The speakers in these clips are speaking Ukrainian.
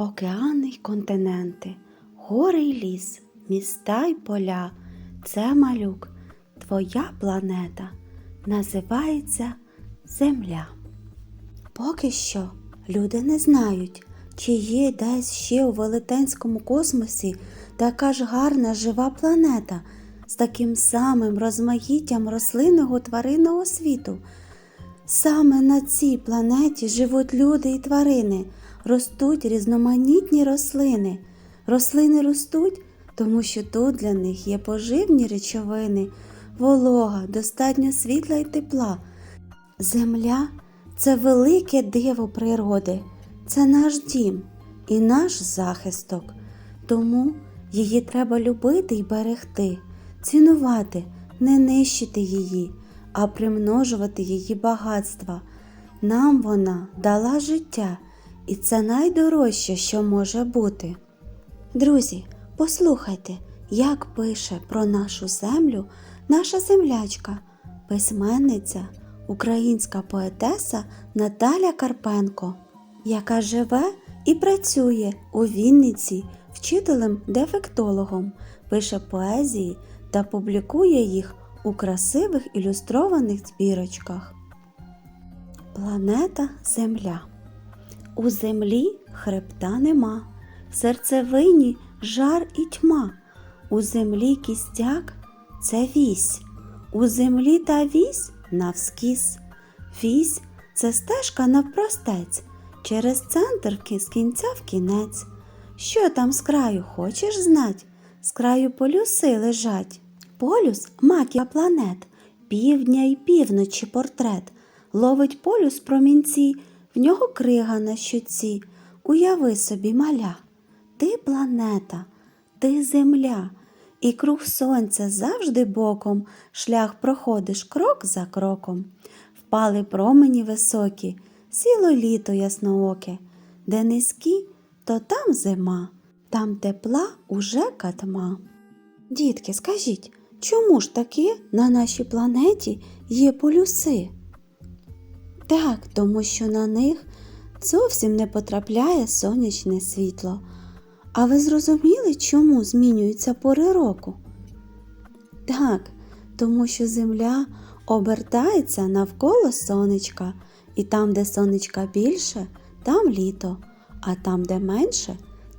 Океани й континенти, гори й ліс, міста й поля. Це малюк, твоя планета називається Земля. Поки що люди не знають, чи є десь ще у велетенському космосі така ж гарна жива планета з таким самим розмаїттям рослинного тваринного світу. Саме на цій планеті живуть люди і тварини, ростуть різноманітні рослини. Рослини ростуть, тому що тут для них є поживні речовини, волога, достатньо світла і тепла. Земля це велике диво природи, це наш дім і наш захисток. Тому її треба любити і берегти, цінувати, не нищити її, а примножувати її багатства. Нам вона дала життя, і це найдорожче, що може бути. Друзі, послухайте, як пише про нашу землю наша землячка, письменниця, українська поетеса Наталя Карпенко, яка живе і працює у Вінниці вчителем-дефектологом, пише поезії та публікує їх у красивих ілюстрованих збірочках. Планета Земля. У землі хребта нема, серцевині жар і тьма. У землі кістяк це вісь, у землі та вісь навскіз. Вісь це стежка навпростець, через центр з кінця в кінець. Що там з краю хочеш знать? З краю полюси лежать. Полюс макія планет, півдня й півночі портрет. Ловить полюс промінці, в нього крига на щоці. Уяви собі, маля, ти планета, ти земля, і круг сонця завжди боком шлях проходиш крок за кроком. Впали промені високі, сіло літо яснооке, де низькі, то там зима, там тепла уже катма. Дітки, скажіть, чому ж таки на нашій планеті є полюси? Так, тому що на них зовсім не потрапляє сонячне світло. А ви зрозуміли, чому змінюються пори року? Так, тому що Земля обертається навколо сонечка, і там, де сонечка більше, там літо, а там, де менше,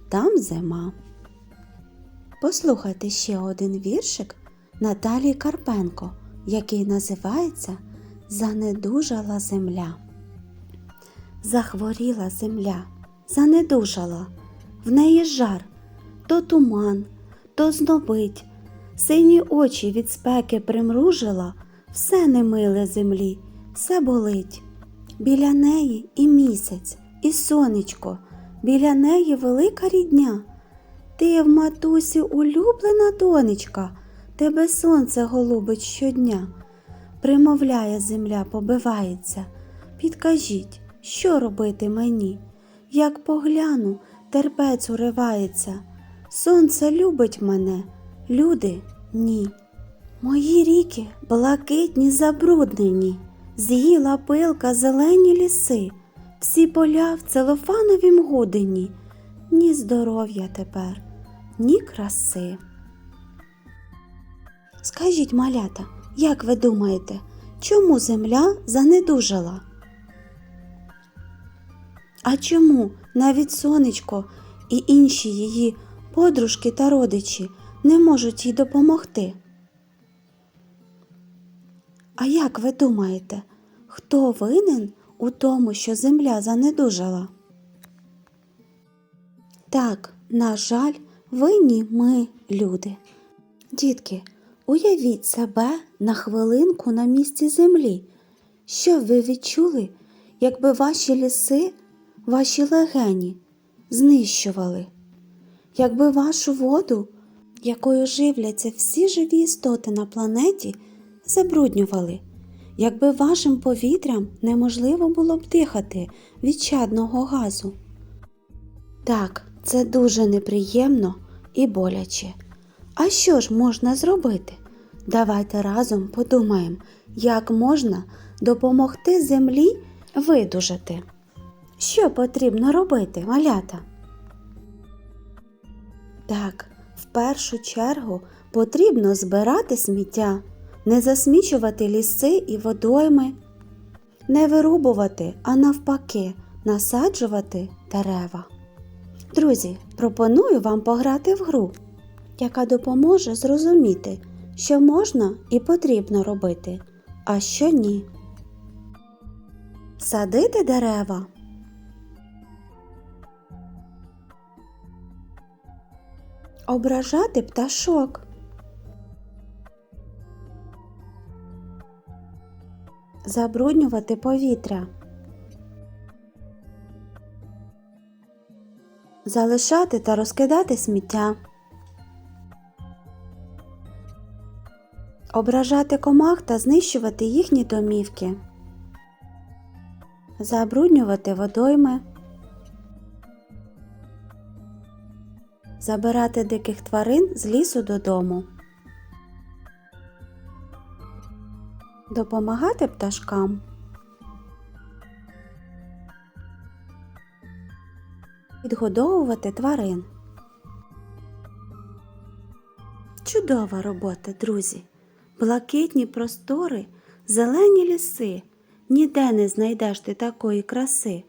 там зима. Послухайте ще один віршик Наталії Карпенко, який називається Занедужала земля. Захворіла земля, занедужала, в неї жар, то туман, то знобить, сині очі від спеки примружила, все немиле землі, все болить. Біля неї і місяць, і сонечко, біля неї велика рідня. Ти в матусі улюблена донечка, тебе сонце голубить щодня. Примовляє земля, побивається. Підкажіть, що робити мені? Як погляну, терпець уривається. Сонце любить мене, люди ні. Мої ріки блакитні забруднені, з'їла пилка зелені ліси, всі поля в целофановім гудені, ні здоров'я тепер, ні краси. Скажіть, малята, як ви думаєте, чому земля занедужала? А чому навіть сонечко і інші її подружки та родичі не можуть їй допомогти? А як ви думаєте, хто винен у тому, що земля занедужала? Так, на жаль, винні ми, люди. Дітки, уявіть себе на хвилинку на місці землі. Що ви відчули, якби ваші ліси, ваші легені знищували, якби вашу воду, якою живляться всі живі істоти на планеті, забруднювали, якби вашим повітрям неможливо було б дихати від чадного газу. Так, це дуже неприємно і боляче. А що ж можна зробити? Давайте разом подумаємо, як можна допомогти землі видужати. Що потрібно робити, малята? Так, в першу чергу потрібно збирати сміття, не засмічувати ліси і водойми, не вирубувати, а навпаки, насаджувати дерева. Друзі, пропоную вам пограти в гру, яка допоможе зрозуміти, що можна і потрібно робити, а що ні. Садити дерева. Ображати пташок. Забруднювати повітря. Залишати та розкидати сміття. Ображати комах та знищувати їхні домівки. Забруднювати водойми. Забирати диких тварин з лісу додому. Допомагати пташкам. Підгодовувати тварин. Чудова робота, друзі. Блакитні простори, зелені ліси. Ніде не знайдеш ти такої краси.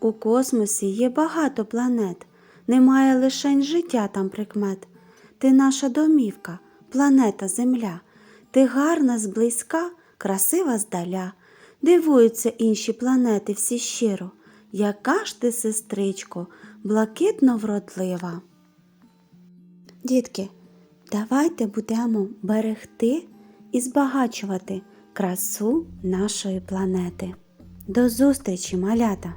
У космосі є багато планет, немає лишень життя там прикмет. Ти наша домівка, планета Земля. Ти гарна зблизька, красива здаля. Дивуються інші планети всі щиро. Яка ж ти, сестричко, блакитно вродлива. Дітки, давайте будемо берегти і збагачувати красу нашої планети. До зустрічі, малята!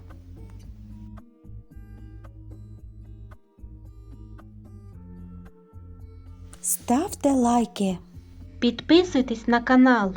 Ставте лайки. Підписуйтесь на канал.